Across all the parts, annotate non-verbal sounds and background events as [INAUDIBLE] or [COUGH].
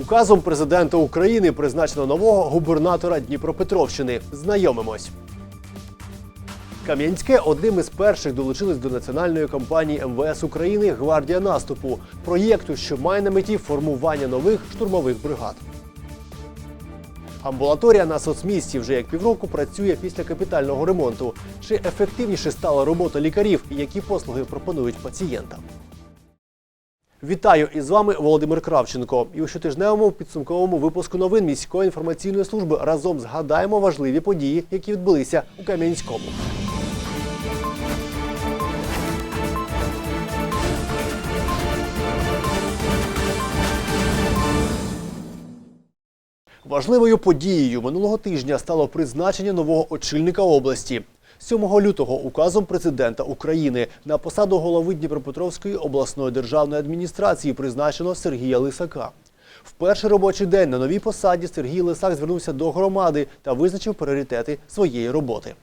Указом президента України призначено нового губернатора Дніпропетровщини. Знайомимось. Кам'янське одним із перших долучилось до національної кампанії МВС України Гвардія наступу проєкту, що має на меті формування нових штурмових бригад. Амбулаторія на соцмісті вже як півроку працює після капітального ремонту. Чи ефективніше стала робота лікарів і які послуги пропонують пацієнтам? Вітаю! І з вами Володимир Кравченко. І у щотижневому підсумковому випуску новин міської інформаційної служби разом згадаємо важливі події, які відбулися у Кам'янському. Важливою подією минулого тижня стало призначення нового очільника області. 7 лютого указом президента України на посаду голови Дніпропетровської обласної державної адміністрації призначено Сергія Лисака. В перший робочий день на новій посаді Сергій Лисак звернувся до громади та визначив пріоритети своєї роботи.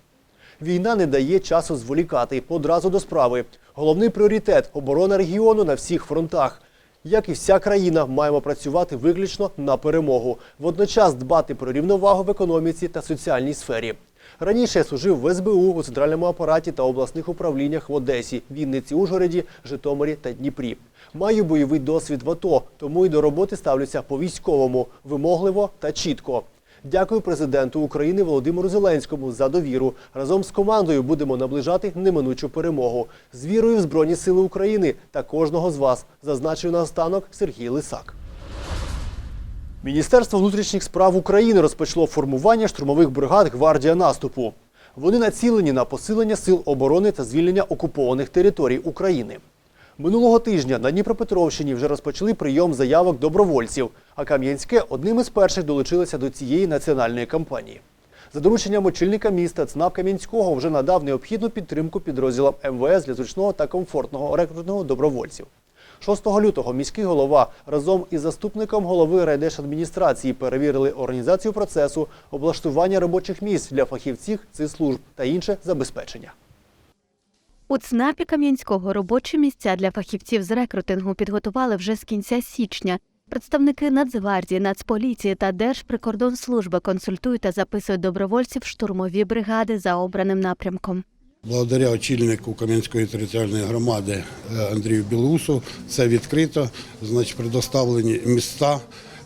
Війна не дає часу зволікати одразу до справи. Головний пріоритет оборона регіону на всіх фронтах. Як і вся країна, маємо працювати виключно на перемогу, водночас дбати про рівновагу в економіці та соціальній сфері. Раніше я служив в СБУ у центральному апараті та обласних управліннях в Одесі, Вінниці, Ужгороді, Житомирі та Дніпрі. Маю бойовий досвід в АТО, тому й до роботи ставлюся по-військовому, вимогливо та чітко. Дякую президенту України Володимиру Зеленському за довіру. Разом з командою будемо наближати неминучу перемогу. З вірою в Збройні Сили України та кожного з вас, зазначив наостанок Сергій Лисак. Міністерство внутрішніх справ України розпочало формування штурмових бригад гвардія наступу. Вони націлені на посилення сил оборони та звільнення окупованих територій України. Минулого тижня на Дніпропетровщині вже розпочали прийом заявок добровольців, а Кам'янське одним із перших долучилося до цієї національної кампанії. За дорученням очільника міста ЦНАП Кам'янського вже надав необхідну підтримку підрозділам МВС для зручного та комфортного рекрутингу добровольців. 6 лютого міський голова разом із заступником голови райдержадміністрації перевірили організацію процесу, облаштування робочих місць для фахівців цих служб та інше забезпечення. У ЦНАПі Кам'янського робочі місця для фахівців з рекрутингу підготували вже з кінця січня. Представники Нацгвардії, Нацполіції та Держприкордонслужби консультують та записують добровольців штурмові бригади за обраним напрямком. Благодаря очільнику Кам'янської територіальної громади е, Андрію Білоусу це відкрито, значить, предоставлені міста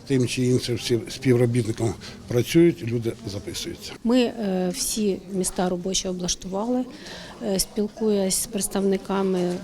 тим чи іншим співробітникам працюють, люди записуються. Ми е, всі міста робочі облаштували, е, спілкуясь з представниками,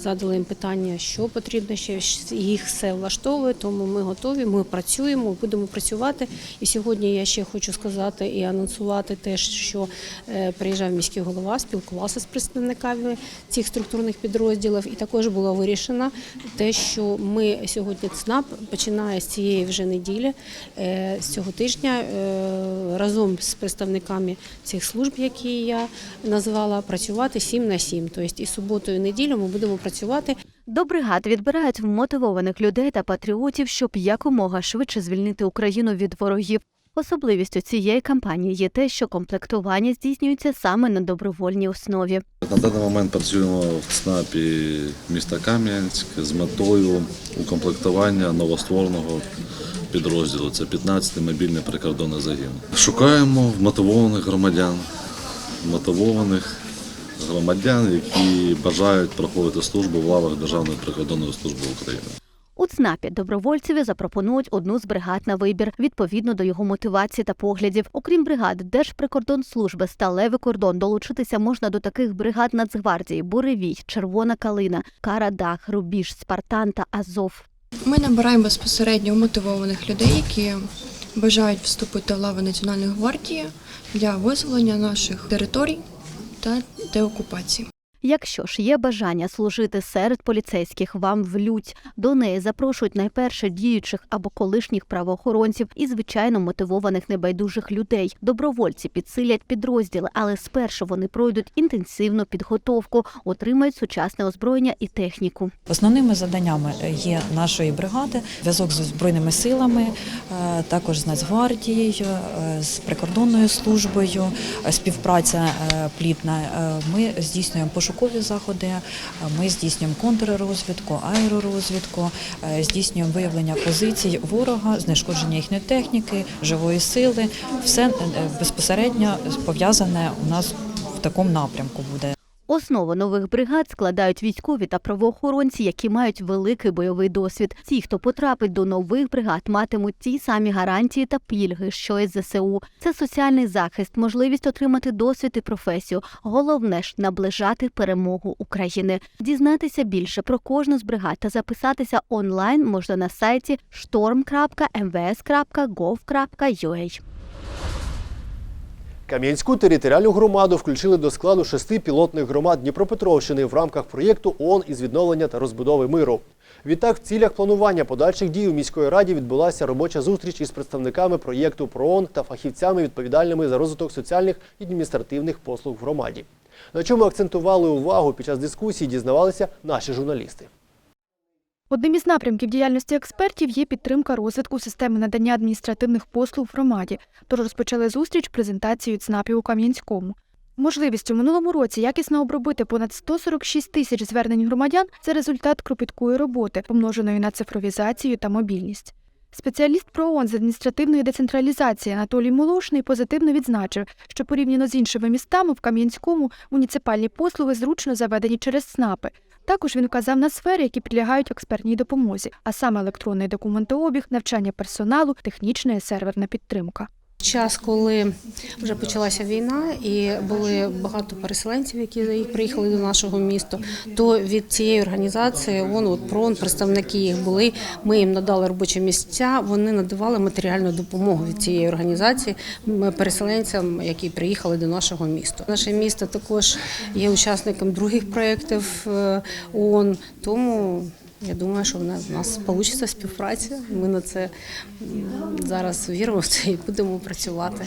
задали їм питання, що потрібно ще їх все влаштовує, тому ми готові. Ми працюємо, будемо працювати. І сьогодні я ще хочу сказати і анонсувати те, що е, приїжджав міський голова, спілкувався з представниками цих структурних підрозділів, і також було вирішено те, що ми сьогодні ЦНАП починає з цієї вже неділі, е, з цього тижня е, разом з представниками цих служб, які я назвала, працювати 7 на 7. Тобто і суботу, і неділю ми будемо працювати. До бригад відбирають вмотивованих людей та патріотів, щоб якомога швидше звільнити Україну від ворогів. Особливістю цієї кампанії є те, що комплектування здійснюється саме на добровольній основі. На даний момент працюємо в ЦНАПі міста Кам'янськ з метою укомплектування новоствореного підрозділу. Це 15-й мобільний прикордонний загін. Шукаємо вмотивованих громадян, мотивованих громадян, які бажають проходити службу в лавах Державної прикордонної служби України. У ЦНАПі добровольцеві запропонують одну з бригад на вибір відповідно до його мотивації та поглядів. Окрім бригад Держприкордонслужби Сталевий кордон долучитися можна до таких бригад Нацгвардії Буревій, Червона калина, Карадах, Рубіж, Спартан та Азов. Ми набираємо безпосередньо мотивованих людей, які бажають вступити в лави Національної гвардії для визволення наших територій та деокупації. Якщо ж є бажання служити серед поліцейських, вам в лють до неї запрошують найперше діючих або колишніх правоохоронців і звичайно мотивованих небайдужих людей. Добровольці підсилять підрозділи, але спершу вони пройдуть інтенсивну підготовку, отримають сучасне озброєння і техніку. Основними заданнями є нашої бригади зв'язок з збройними силами, е, також з Нацгвардією, е, з прикордонною службою, е, співпраця е, плідна. Е, Ми здійснюємо пошукові пошукові заходи. е, Ми здійснюємо контррозвідку, аеророзвідку, е, здійснюємо виявлення позицій ворога, знешкодження їхньої техніки, живої сили. Все е, безпосередньо пов'язане у нас в такому напрямку буде. Основу нових бригад складають військові та правоохоронці, які мають великий бойовий досвід. Ті, хто потрапить до нових бригад, матимуть ті самі гарантії та пільги, що й ЗСУ. Це соціальний захист, можливість отримати досвід і професію. Головне ж наближати перемогу України. Дізнатися більше про кожну з бригад та записатися онлайн можна на сайті storm.mvs.gov.ua. Кам'янську територіальну громаду включили до складу шести пілотних громад Дніпропетровщини в рамках проєкту ООН із відновлення та розбудови миру. Відтак, в цілях планування подальших дій у міської раді відбулася робоча зустріч із представниками проєкту ПРООН та фахівцями, відповідальними за розвиток соціальних і адміністративних послуг в громаді. На чому акцентували увагу під час дискусії, дізнавалися наші журналісти. Одним із напрямків діяльності експертів є підтримка розвитку системи надання адміністративних послуг в громаді, тож розпочали зустріч презентацією ЦНАПів у Кам'янському. Можливість у минулому році якісно обробити понад 146 тисяч звернень громадян це результат кропіткої роботи, помноженої на цифровізацію та мобільність. Спеціаліст ПРООН з адміністративної децентралізації Анатолій Молошний позитивно відзначив, що порівняно з іншими містами в Кам'янському муніципальні послуги зручно заведені через СНАПи. Також він вказав на сфери, які підлягають експертній допомозі, а саме електронний документообіг, навчання персоналу, технічна і серверна підтримка. Час, коли вже почалася війна, і були багато переселенців, які приїхали до нашого міста, то від цієї організації ООН, от ПРОН, представники їх були. Ми їм надали робочі місця. Вони надавали матеріальну допомогу від цієї організації переселенцям, які приїхали до нашого міста. Наше місто також є учасником других проєктів е, ООН, тому. Я думаю, що в нас, в нас вийде співпраця. Ми на це зараз віримо і будемо працювати.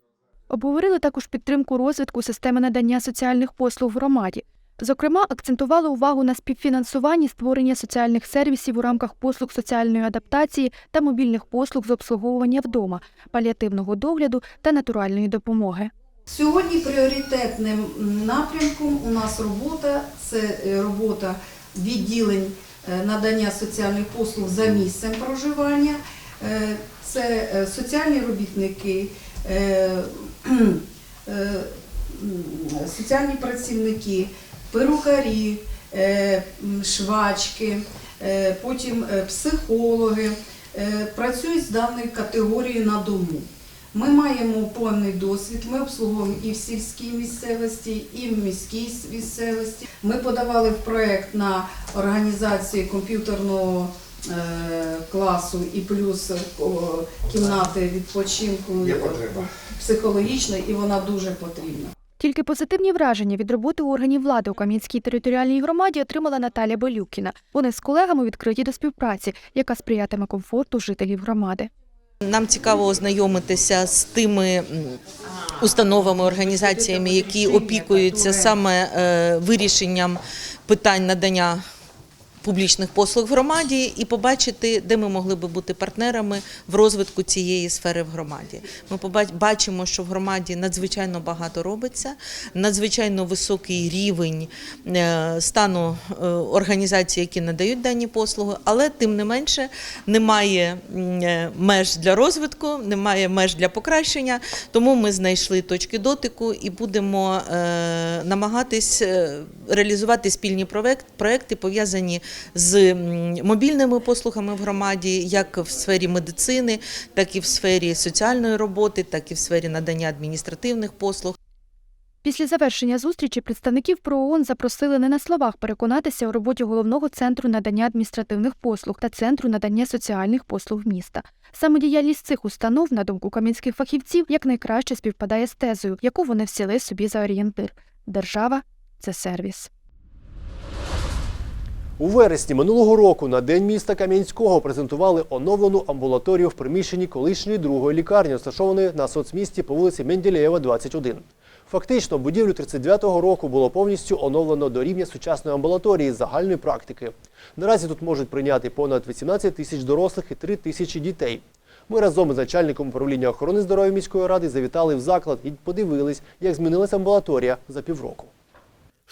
Обговорили також підтримку розвитку системи надання соціальних послуг в громаді. Зокрема, акцентували увагу на співфінансуванні створення соціальних сервісів у рамках послуг соціальної адаптації та мобільних послуг з обслуговування вдома, паліативного догляду та натуральної допомоги. Сьогодні пріоритетним напрямком у нас робота це е, робота відділень надання соціальних послуг за місцем проживання. Е, Це е, соціальні робітники, е, е, соціальні працівники, перукарі, е, швачки, е, потім е, психологи е, працюють з даною категорією на дому. Ми маємо повний досвід. Ми обслуговуємо і в сільській місцевості, і в міській місцевості. Ми подавали в проект на організацію комп'ютерного е, класу і плюс о, кімнати відпочинку психологічної, і вона дуже потрібна. Тільки позитивні враження від роботи органів влади у Кам'янській територіальній громаді отримала Наталя Болюкіна. Вони з колегами відкриті до співпраці, яка сприятиме комфорту жителів громади. Нам цікаво ознайомитися з тими установами, організаціями, які опікуються саме е, вирішенням питань надання публічних послуг в громаді і побачити, де ми могли би бути партнерами в розвитку цієї сфери в громаді. Ми бачимо, що в громаді надзвичайно багато робиться, надзвичайно високий рівень е, стану е, організацій, які надають дані послуги, але тим не менше немає е, меж для розвитку, немає меж для покращення. Тому ми знайшли точки дотику і будемо намагатись реалізувати спільні проект, проекти, пов'язані з мобільними послугами в громаді, як в сфері медицини, так і в сфері соціальної роботи, так і в сфері надання адміністративних послуг. Після завершення зустрічі представників ПРООН запросили не на словах переконатися у роботі головного центру надання адміністративних послуг та центру надання соціальних послуг міста. Саме діяльність цих установ, на думку кам'янських фахівців, якнайкраще співпадає з тезою, яку вони взяли собі за орієнтир. Держава це сервіс. У вересні минулого року на День міста Кам'янського презентували оновлену амбулаторію в приміщенні колишньої другої лікарні, розташованої на соцмісті по вулиці Менділеєва, 21. Фактично, будівлю 39-го року було повністю оновлено до рівня сучасної амбулаторії загальної практики. Наразі тут можуть прийняти понад 18 тисяч дорослих і 3 тисячі дітей. Ми разом з начальником управління охорони здоров'я міської ради завітали в заклад і подивились, як змінилася амбулаторія за півроку.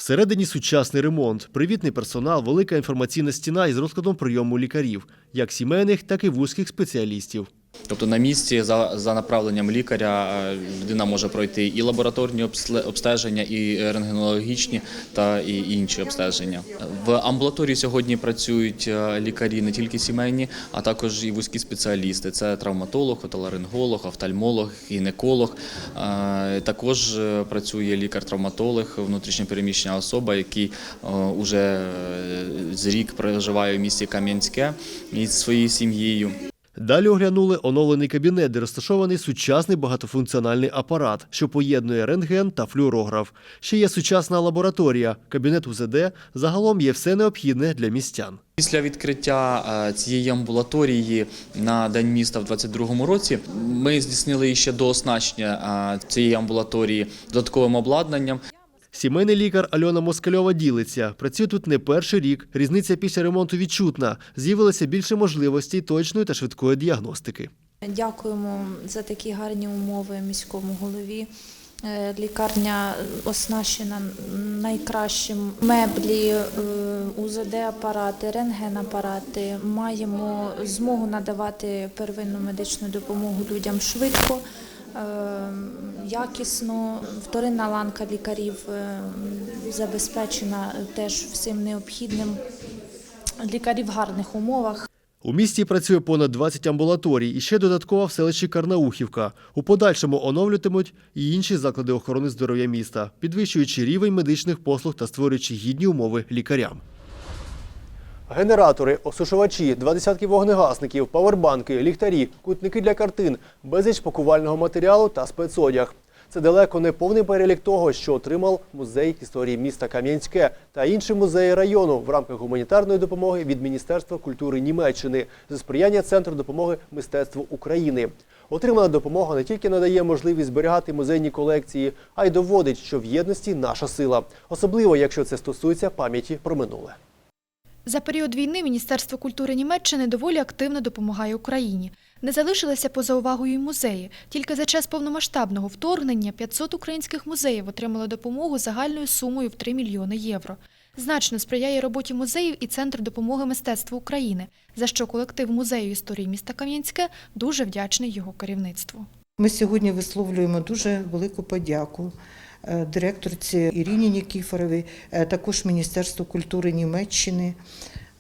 Всередині сучасний ремонт, привітний персонал, велика інформаційна стіна із розкладом прийому лікарів, як сімейних, так і вузьких спеціалістів. Тобто на місці за, за направленням лікаря е, людина може пройти і лабораторні обстеження, і рентгенологічні та і інші обстеження. В амбулаторії сьогодні працюють е, лікарі не тільки сімейні, а також і вузькі спеціалісти. Це травматолог, отоларинголог, офтальмолог, гінеколог. Е, Також працює лікар-травматолог, внутрішньопереміщена особа, який вже з рік проживає в місті Кам'янське із своєю сім'єю. Далі оглянули оновлений кабінет, де розташований сучасний багатофункціональний апарат, що поєднує рентген та флюорограф. Ще є сучасна лабораторія, кабінет УЗД. Загалом є все необхідне для містян. Після відкриття е, цієї амбулаторії на День міста в 2022 році ми здійснили ще дооснащення е, цієї амбулаторії додатковим обладнанням. Сімейний лікар Альона Москальова ділиться. Працює тут не перший рік. Різниця після ремонту відчутна. З'явилося більше можливостей точної та швидкої діагностики. Дякуємо за такі гарні умови міському голові. Е, Лікарня оснащена найкращим меблі, е, УЗД-апарати, рентген-апарати. Маємо змогу надавати первинну медичну допомогу людям швидко, якісно. Вторинна ланка лікарів е, забезпечена теж всім необхідним. Лікарі в гарних умовах. У місті працює понад 20 амбулаторій і ще додаткова в селищі Карнаухівка. У подальшому оновлюватимуть і інші заклади охорони здоров'я міста, підвищуючи рівень медичних послуг та створюючи гідні умови лікарям. Генератори, осушувачі, два десятки вогнегасників, павербанки, ліхтарі, кутники для картин, безліч пакувального матеріалу та спецодяг. Це далеко не повний перелік того, що отримав музей історії міста Кам'янське та інші музеї району в рамках гуманітарної допомоги від Міністерства культури Німеччини за сприяння Центру допомоги мистецтву України. Отримана допомога не тільки надає можливість зберігати музейні колекції, а й доводить, що в єдності наша сила, особливо якщо це стосується пам'яті про минуле. За період війни Міністерство культури Німеччини доволі активно допомагає Україні. Не залишилися поза увагою й музеї. Тільки за час повномасштабного вторгнення 500 українських музеїв отримали допомогу загальною сумою в 3 мільйони євро. Значно сприяє роботі музеїв і Центр допомоги мистецтву України, за що колектив музею історії міста Кам'янське дуже вдячний його керівництву. Ми сьогодні висловлюємо дуже велику подяку директорці Іріні Нікіфоровій, е, також Міністерству культури Німеччини,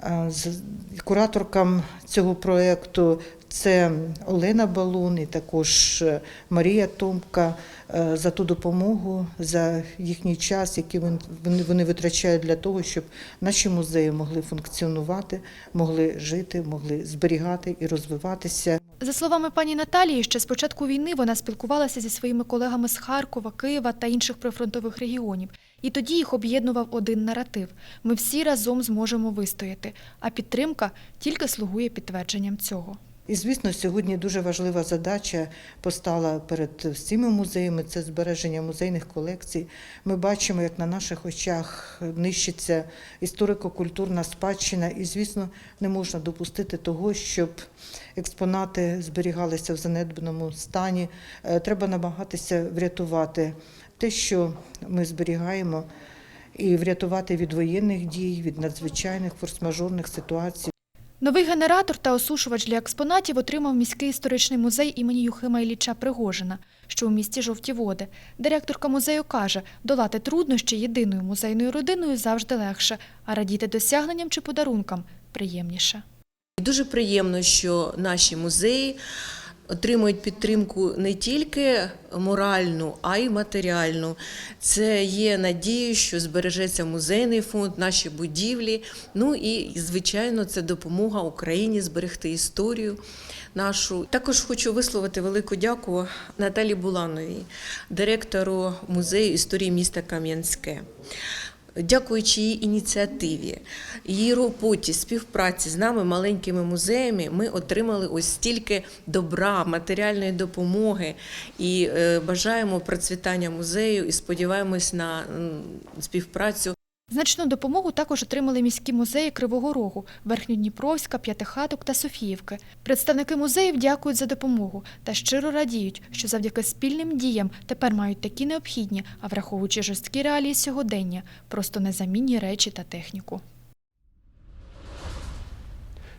е, з- кураторкам цього проєкту. Це Олена Балун і також е, Марія Томка е, за ту допомогу, за їхній час, який вони, витрачають для того, щоб наші музеї могли функціонувати, могли жити, могли зберігати і розвиватися. За словами пані Наталії, ще з початку війни вона спілкувалася зі своїми колегами з Харкова, Києва та інших прифронтових регіонів. І тоді їх об'єднував один наратив: ми всі разом зможемо вистояти, а підтримка тільки слугує підтвердженням цього. І, звісно, сьогодні дуже важлива задача постала перед всіма музеями це збереження музейних колекцій. Ми бачимо, як на наших очах нищиться історико-культурна спадщина, і, звісно, не можна допустити того, щоб експонати зберігалися в занедбаному стані. Е, Треба намагатися врятувати те, що ми зберігаємо, і врятувати від воєнних дій, від надзвичайних форс-мажорних ситуацій. Новий генератор та осушувач для експонатів отримав міський історичний музей імені Юхима Ілліча Пригожина, що у місті Жовті Води. Директорка музею каже, долати труднощі єдиною музейною родиною завжди легше, а радіти досягненням чи подарункам приємніше. Дуже приємно, що наші музеї отримують підтримку не тільки моральну, а й матеріальну. Це є надією, що збережеться музейний фонд, наші будівлі. Ну і, звичайно, це допомога Україні зберегти історію нашу. Також хочу висловити велику дяку Наталі Булановій, директору музею історії міста Кам'янське. Дякуючи її ініціативі, її роботі, співпраці з нами, маленькими музеями, ми отримали ось стільки добра, матеріальної допомоги. І е, бажаємо процвітання музею і сподіваємось на співпрацю Значну допомогу також отримали міські музеї Кривого Рогу, Верхньодніпровська, П'ятихаток та Софіївки. Представники музеїв дякують за допомогу та щиро радіють, що завдяки спільним діям тепер мають такі необхідні, а враховуючи жорсткі реалії сьогодення, просто незамінні речі та техніку.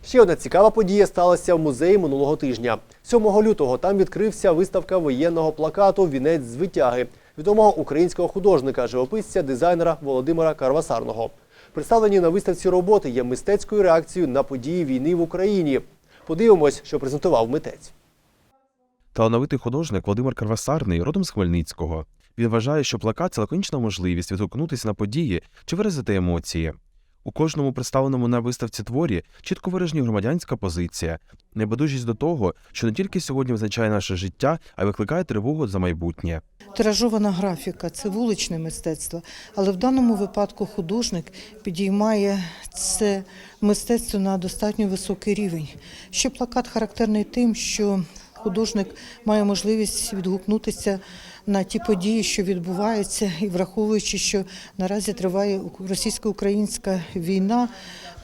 Ще одна цікава подія сталася в музеї минулого тижня. 7 лютого там відкрився виставка воєнного плакату Вінець з витяги відомого українського художника, живописця, дизайнера Володимира Карвасарного. Представлені на виставці роботи є мистецькою реакцією на події війни в Україні. Подивимось, що презентував митець. Талановитий художник Володимир Карвасарний родом з Хмельницького. Він вважає, що плакат це лаконічна можливість відгукнутися на події чи виразити емоції. У кожному представленому на виставці творі чітко виражені громадянська позиція, небайдужість до того, що не тільки сьогодні визначає наше життя, а й викликає тривогу за майбутнє. Тиражована графіка це вуличне мистецтво, але в даному випадку художник підіймає це мистецтво на достатньо високий рівень. Ще плакат характерний тим, що художник має можливість відгукнутися на ті події, що відбуваються, і враховуючи, що наразі триває російсько-українська війна,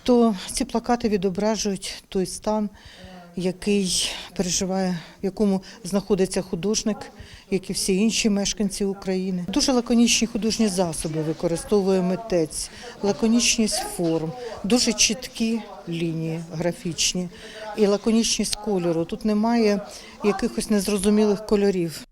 то ці плакати відображують той стан, який переживає, в якому знаходиться художник, як і всі інші мешканці України. Дуже лаконічні художні засоби використовує митець, лаконічність форм, дуже чіткі лінії графічні і лаконічність кольору. Тут немає якихось незрозумілих кольорів.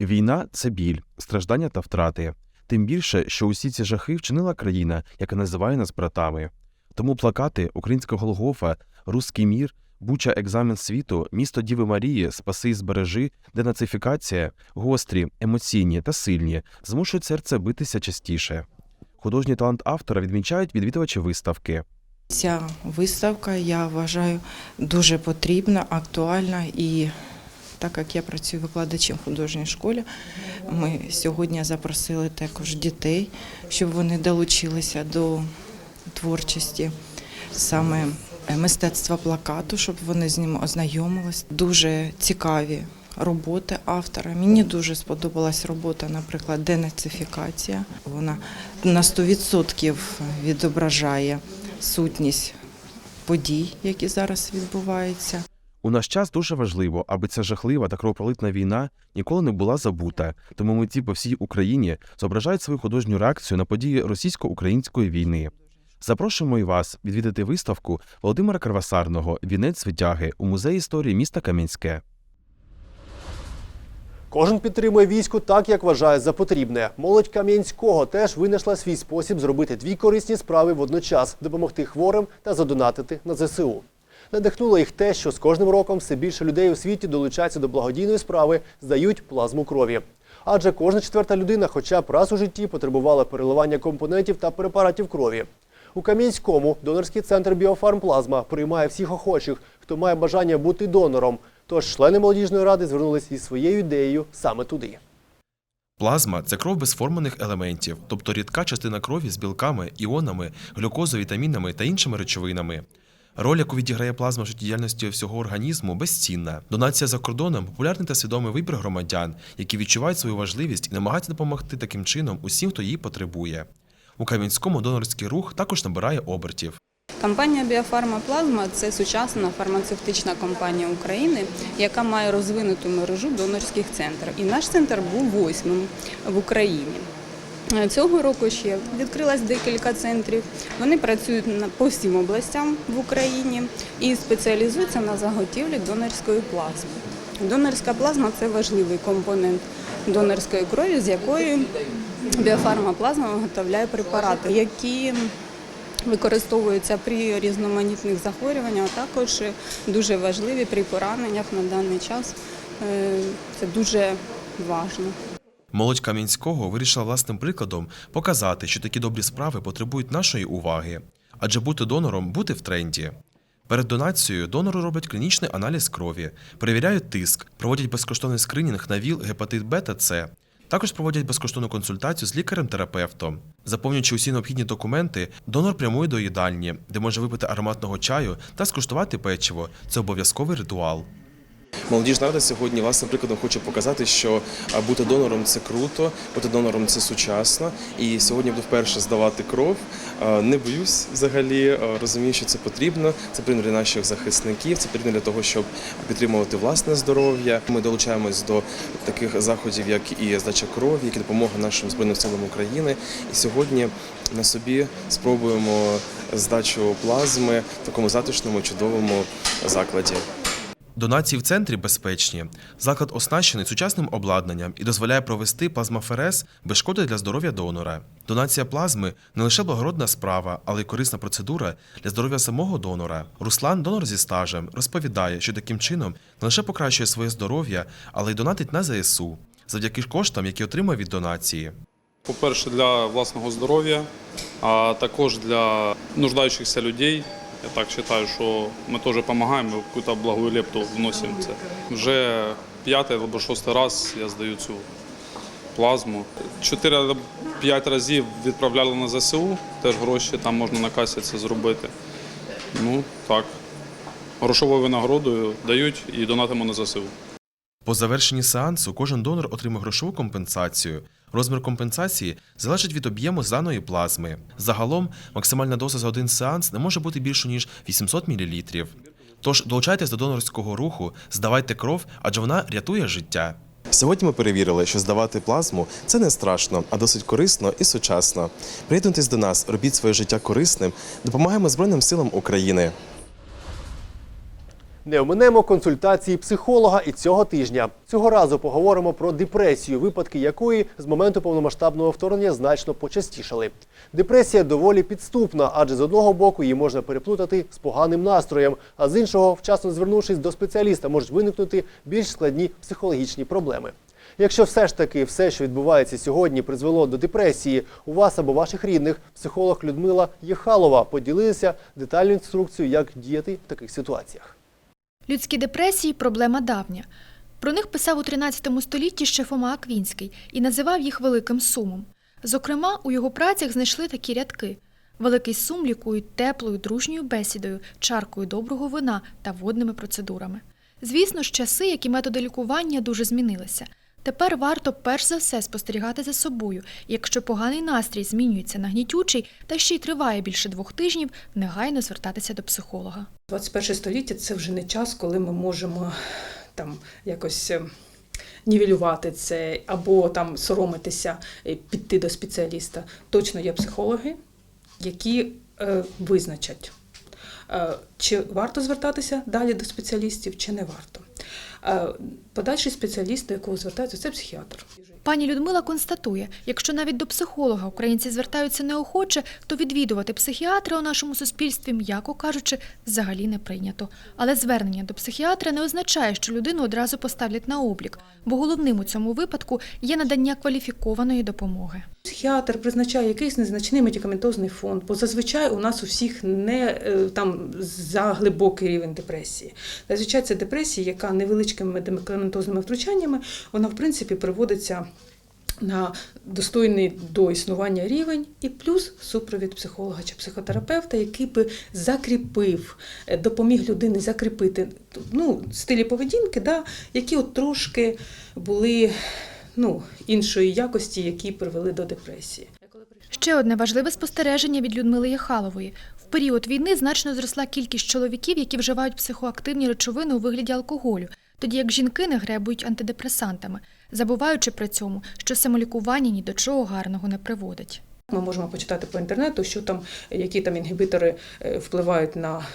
Війна це біль, страждання та втрати. Тим більше, що усі ці жахи вчинила країна, яка називає нас братами. Тому плакати Українська Голгофа, Руський мір, Буча екзамен світу, місто Діви Марії, Спаси і збережи, денацифікація, гострі, емоційні та сильні, змушують серце битися частіше. Художній талант автора відмічають відвідувачі виставки. Ця виставка я вважаю дуже потрібна, актуальна і так як я працюю викладачем в художній школі, ми сьогодні запросили також дітей, щоб вони долучилися до творчості саме мистецтва плакату, щоб вони з ним ознайомились. Дуже цікаві роботи автора. Мені дуже сподобалась робота, наприклад, денацифікація. Вона на 100% відображає сутність подій, які зараз відбуваються. У наш час дуже важливо, аби ця жахлива та кровопролитна війна ніколи не була забута, тому митці по всій Україні зображають свою художню реакцію на події російсько-української війни. Запрошуємо і вас відвідати виставку Володимира Карвасарного Вінець витяги у музеї історії міста Кам'янське. Кожен підтримує військо так, як вважає за потрібне. Молодь Кам'янського теж винайшла свій спосіб зробити дві корисні справи водночас допомогти хворим та задонатити на ЗСУ. Надихнуло їх те, що з кожним роком все більше людей у світі долучаються до благодійної справи, здають плазму крові. Адже кожна четверта людина, хоча б раз у житті, потребувала переливання компонентів та препаратів крові. У Кам'янському донорський центр Біофармплазма приймає всіх охочих, хто має бажання бути донором. Тож члени молодіжної ради звернулись із своєю ідеєю саме туди. Плазма це кров без форманих елементів, тобто рідка частина крові з білками, іонами, глюкозою, вітамінами та іншими речовинами. Роль, яку відіграє плазма в життєдіяльності всього організму, безцінна. Донація за кордоном популярний та свідомий вибір громадян, які відчувають свою важливість і намагаються допомогти таким чином усім, хто її потребує. У Кам'янському донорський рух також набирає обертів. Компанія Біофарма Плазма це сучасна фармацевтична компанія України, яка має розвинуту мережу донорських центрів. І наш центр був восьмим в Україні. Цього року ще відкрилось декілька центрів. Вони працюють по всім областям в Україні і спеціалізуються на заготівлі донорської плазми. Донорська плазма це важливий компонент донорської крові, з якої біофарма плазма виготовляє препарати, які використовуються при різноманітних захворюваннях, а також дуже важливі при пораненнях на даний час. Е, Це дуже важливо. Молодь Кам'янського вирішила власним прикладом показати, що такі добрі справи потребують нашої уваги, адже бути донором бути в тренді. Перед донацією донору роблять клінічний аналіз крові, перевіряють тиск, проводять безкоштовний скринінг на ВІЛ, гепатит Б та С. Також проводять безкоштовну консультацію з лікарем-терапевтом. Заповнюючи усі необхідні документи, донор прямує до їдальні, де може випити ароматного чаю та скуштувати печиво. Це обов'язковий ритуал. Молодіжна рада сьогодні власне прикладом хоче показати, що бути донором це круто, бути донором це сучасно. І сьогодні буду вперше здавати кров. Не боюсь взагалі, розумію, що це потрібно. Це потрібно для наших захисників, це потрібно для того, щоб підтримувати власне здоров'я. Ми долучаємось до таких заходів, як і здача крові, як і допомога нашим збройним силам України. І сьогодні на собі спробуємо здачу плазми в такому затишному, чудовому закладі. Донації в центрі безпечні. Заклад оснащений сучасним обладнанням і дозволяє провести плазмаферез без шкоди для здоров'я донора. Донація плазми не лише благородна справа, але й корисна процедура для здоров'я самого донора. Руслан, донор зі стажем, розповідає, що таким чином не лише покращує своє здоров'я, але й донатить на ЗСУ завдяки коштам, які отримує від донації. По-перше, для власного здоров'я, а також для нуждаючихся людей. Я так вважаю, що ми теж допомагаємо, якусь благую лепту вносимо це. Вже п'ятий або шостий раз я здаю цю плазму. Чотири або п'ять разів відправляли на ЗСУ, теж гроші, там можна на касі це зробити. Ну так, грошовою винагородою дають і донатимо на ЗСУ. По завершенні сеансу кожен донор отримає грошову компенсацію. Розмір компенсації залежить від об'єму зданої плазми. Загалом максимальна доза за один сеанс не може бути більше ніж 800 мл. Тож долучайтесь до донорського руху, здавайте кров, адже вона рятує життя. Сьогодні ми перевірили, що здавати плазму це не страшно, а досить корисно і сучасно. Приєднуйтесь до нас, робіть своє життя корисним, допомагаємо Збройним силам України. Не оминемо консультації психолога і цього тижня. Цього разу поговоримо про депресію, випадки якої з моменту повномасштабного вторгнення значно почастішали. Депресія доволі підступна, адже з одного боку її можна переплутати з поганим настроєм, а з іншого, вчасно звернувшись до спеціаліста, можуть виникнути більш складні психологічні проблеми. Якщо все ж таки все, що відбувається сьогодні, призвело до депресії у вас або ваших рідних, психолог Людмила Єхалова поділилася детальною інструкцією, як діяти в таких ситуаціях. Людські депресії проблема давня. Про них писав у 13 столітті ще Фома Аквінський і називав їх великим сумом. Зокрема, у його працях знайшли такі рядки: великий сум лікують теплою, дружньою бесідою, чаркою доброго вина та водними процедурами. Звісно ж, часи, як і методи лікування, дуже змінилися. Тепер варто перш за все спостерігати за собою. Якщо поганий настрій змінюється на гнітючий та ще й триває більше двох тижнів, негайно звертатися до психолога. 21 століття це вже не час, коли ми можемо там якось е, нівелювати це або там соромитися, е, піти до спеціаліста. Точно є психологи, які е, визначать, е, чи варто звертатися далі до спеціалістів, чи не варто. Подальший спеціаліст, до якого звертаються, це психіатр. Пані Людмила констатує, якщо навіть до психолога українці звертаються неохоче, то відвідувати психіатра у нашому суспільстві, м'яко кажучи, взагалі не прийнято. Але звернення до психіатра не означає, що людину одразу поставлять на облік, бо головним у цьому випадку є надання кваліфікованої допомоги. Психіатр призначає якийсь незначний медикаментозний фонд, бо зазвичай у нас у всіх не е, там за глибокий рівень депресії. Зазвичай це депресія, яка невеличкими медикаментозними втручаннями, вона в принципі приводиться на достойний до існування рівень, і плюс супровід психолога чи психотерапевта, який би закріпив, е, допоміг людині закріпити ну, стилі поведінки, да, які от трошки були ну, іншої якості, які привели до депресії. Ще одне важливе спостереження від Людмили Єхалової. В період війни значно зросла кількість чоловіків, які вживають психоактивні речовини у вигляді алкоголю, тоді як жінки не гребують антидепресантами, забуваючи при цьому, що самолікування ні до чого гарного не приводить. Ми можемо почитати по інтернету, що там, які там інгібітори е, впливають на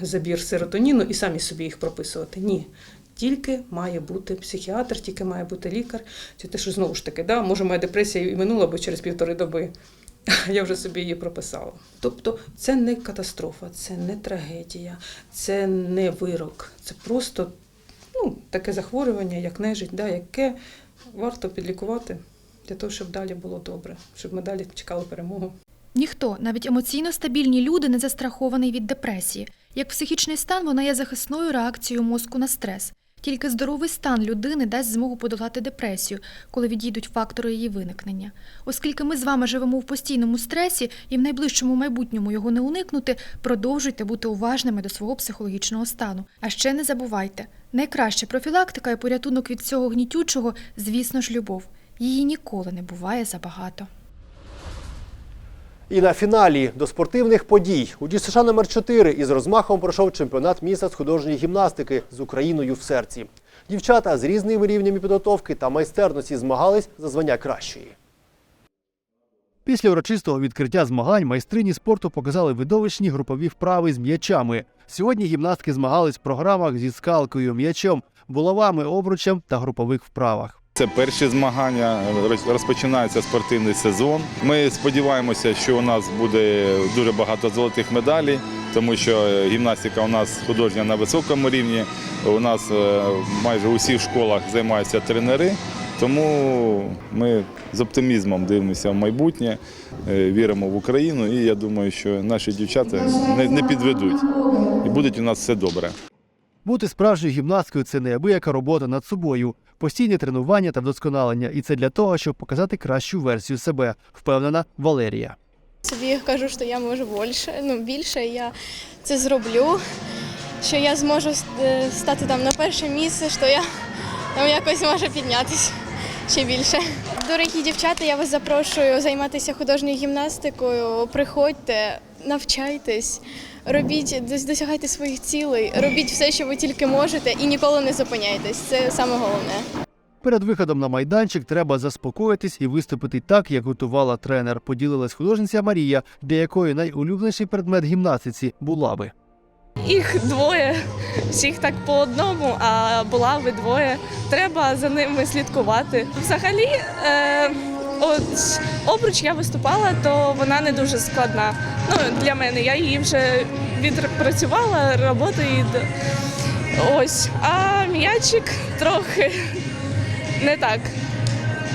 забір серотоніну і самі собі їх прописувати. Ні. Тільки має бути психіатр, тільки має бути лікар. Це те, що знову ж таки, да, може, моя депресія і минула би через півтори доби. [LAUGHS] Я вже собі її прописала. Тобто це не катастрофа, це не трагедія, це не вирок. Це просто таке захворювання, як нежить, да, яке варто підлікувати для того, щоб далі було добре, щоб ми далі чекали перемогу. Ніхто, навіть емоційно стабільні люди, не застрахований від депресії. Як психічний стан, вона є захисною реакцією мозку на стрес. Тільки здоровий стан людини дасть змогу подолати депресію, коли відійдуть фактори її виникнення. Оскільки ми з вами живемо в постійному стресі і в найближчому майбутньому його не уникнути, продовжуйте бути уважними до свого психологічного стану. А ще не забувайте, Найкраща профілактика і порятунок від цього гнітючого, звісно ж, любов. Її ніколи не буває забагато. І на фіналі до спортивних подій у ДЮСШ номер 4 із розмахом пройшов чемпіонат міста з художньої гімнастики з Україною в серці. Дівчата з різними рівнями підготовки та майстерності змагались за звання кращої. Після урочистого відкриття змагань майстрині спорту показали видовищні групові вправи з м'ячами. Сьогодні гімнастки змагались в програмах зі скалкою, м'ячом, булавами, обручем та групових вправах. Це перші змагання, розпочинається спортивний сезон. Ми сподіваємося, що у нас буде дуже багато золотих медалей, тому що гімнастика у нас художня на високому рівні. У нас е, майже у всіх школах займаються тренери. Тому ми з оптимізмом дивимося в майбутнє, е, віримо в Україну, і я думаю, що наші дівчата не, підведуть і буде у нас все добре. Бути справжньою гімнасткою це неабияка робота над собою, постійні тренування та вдосконалення. І це для того, щоб показати кращу версію себе, впевнена Валерія. Собі кажу, що я можу більше, ну більше, я це зроблю, що я зможу е, стати там на перше місце, що я там якось можу піднятися ще більше. Дорогі дівчата, я вас запрошую займатися художньою гімнастикою. Приходьте, навчайтесь, робіть, дос- досягайте своїх цілей, робіть все, що ви тільки можете, і ніколи не зупиняйтесь. Це саме головне. Перед виходом на майданчик треба заспокоїтись і виступити так, як готувала тренер. Поділилась художниця Марія, для якої найулюбленіший предмет гімнастиці булави. Їх двоє, всіх так по одному, а булави двоє. Треба за ними слідкувати. Взагалі, е, от обруч я виступала, то вона не дуже складна. Ну, для мене я її вже відпрацювала, роботу і ось. А м'ячик трохи не так.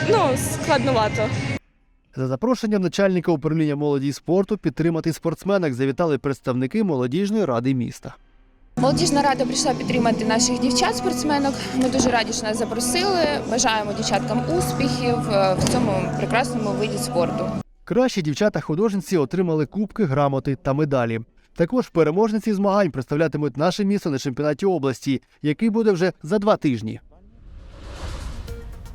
Ну, складновато. За запрошенням начальника управління молоді і спорту підтримати спортсменок завітали представники молодіжної ради міста. Молодіжна рада прийшла підтримати наших дівчат-спортсменок. Ми дуже раді, що нас запросили. Бажаємо дівчаткам успіхів е, в цьому прекрасному виді спорту. Кращі дівчата-художниці отримали кубки, грамоти та медалі. Також переможниці змагань представлятимуть наше місто на чемпіонаті області, який буде вже за два тижні.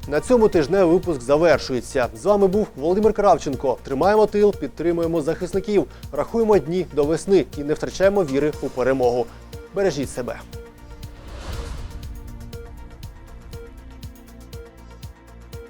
На цьому тижневий випуск завершується. З вами був Володимир Кравченко. Тримаємо тил, підтримуємо захисників, рахуємо дні до весни і не втрачаємо віри у перемогу. Бережіть себе.